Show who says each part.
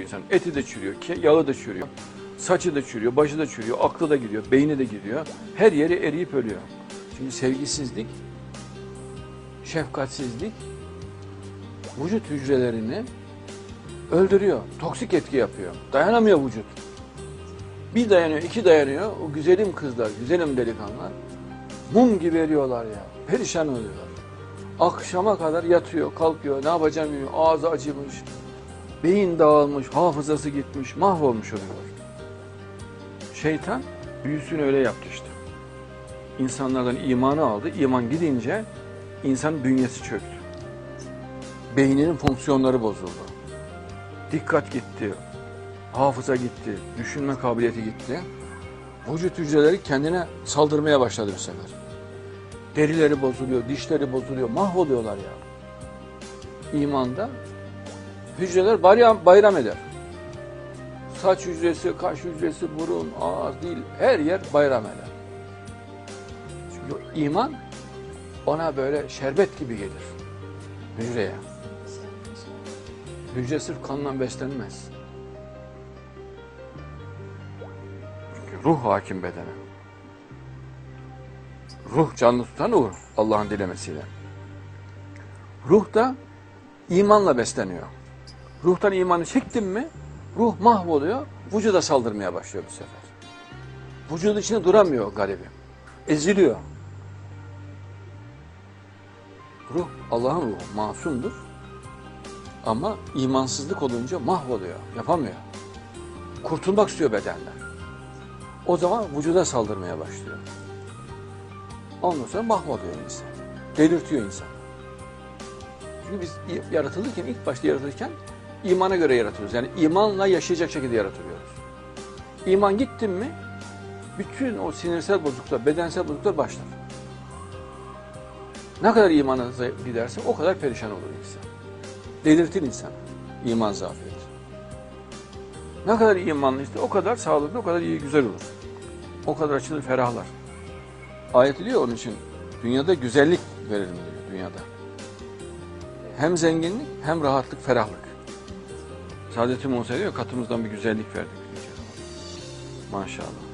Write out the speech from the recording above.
Speaker 1: insan. Eti de çürüyor, yağı da çürüyor. Saçı da çürüyor, başı da çürüyor, aklı da gidiyor, beyni de gidiyor. Her yeri eriyip ölüyor. Çünkü sevgisizlik, şefkatsizlik vücut hücrelerini öldürüyor. Toksik etki yapıyor. Dayanamıyor vücut. Bir dayanıyor, iki dayanıyor. O güzelim kızlar, güzelim delikanlılar mum gibi eriyorlar ya. Perişan oluyorlar. Akşama kadar yatıyor, kalkıyor, ne yapacağım bilmiyor. Ağzı acımış, beyin dağılmış, hafızası gitmiş, mahvolmuş oluyorlar. Şeytan büyüsünü öyle yaptı işte. İnsanlardan imanı aldı. İman gidince insan bünyesi çöktü. Beyninin fonksiyonları bozuldu. Dikkat gitti, hafıza gitti, düşünme kabiliyeti gitti. Vücut hücreleri kendine saldırmaya başladı bu sefer. Derileri bozuluyor, dişleri bozuluyor, mahvoluyorlar ya. İmanda hücreler bayram, bayram eder. Saç hücresi, kaş hücresi, burun, ağız, dil her yer bayram eder. Çünkü iman ona böyle şerbet gibi gelir hücreye. Hücre sırf kanla beslenmez. Çünkü ruh hakim bedene. Ruh canlı tutan o Allah'ın dilemesiyle. Ruh da imanla besleniyor. Ruhtan imanı çektin mi ruh mahvoluyor, vücuda saldırmaya başlıyor bu sefer. Vücudu içinde duramıyor garibi. Eziliyor. Ruh Allah'ın ruhu masumdur. Ama imansızlık olunca mahvoluyor, yapamıyor. Kurtulmak istiyor bedenden. O zaman vücuda saldırmaya başlıyor. Ondan sonra mahvoluyor insan. Delirtiyor insan. Çünkü biz yaratılırken, ilk başta yaratılırken imana göre yaratılıyoruz. Yani imanla yaşayacak şekilde yaratılıyoruz. İman gittin mi bütün o sinirsel bozukluklar, bedensel bozukluklar başlar. Ne kadar imanınıza giderse o kadar perişan olur insan. Delirtir insan iman zafiyeti. Ne kadar imanlıysa o kadar sağlıklı, o kadar iyi, güzel olur. O kadar açılır, ferahlar. Ayet diyor onun için dünyada güzellik verelim diyor dünyada. Hem zenginlik hem rahatlık, ferahlık. Saadet'i Musa diyor katımızdan bir güzellik verdik. Maşallah.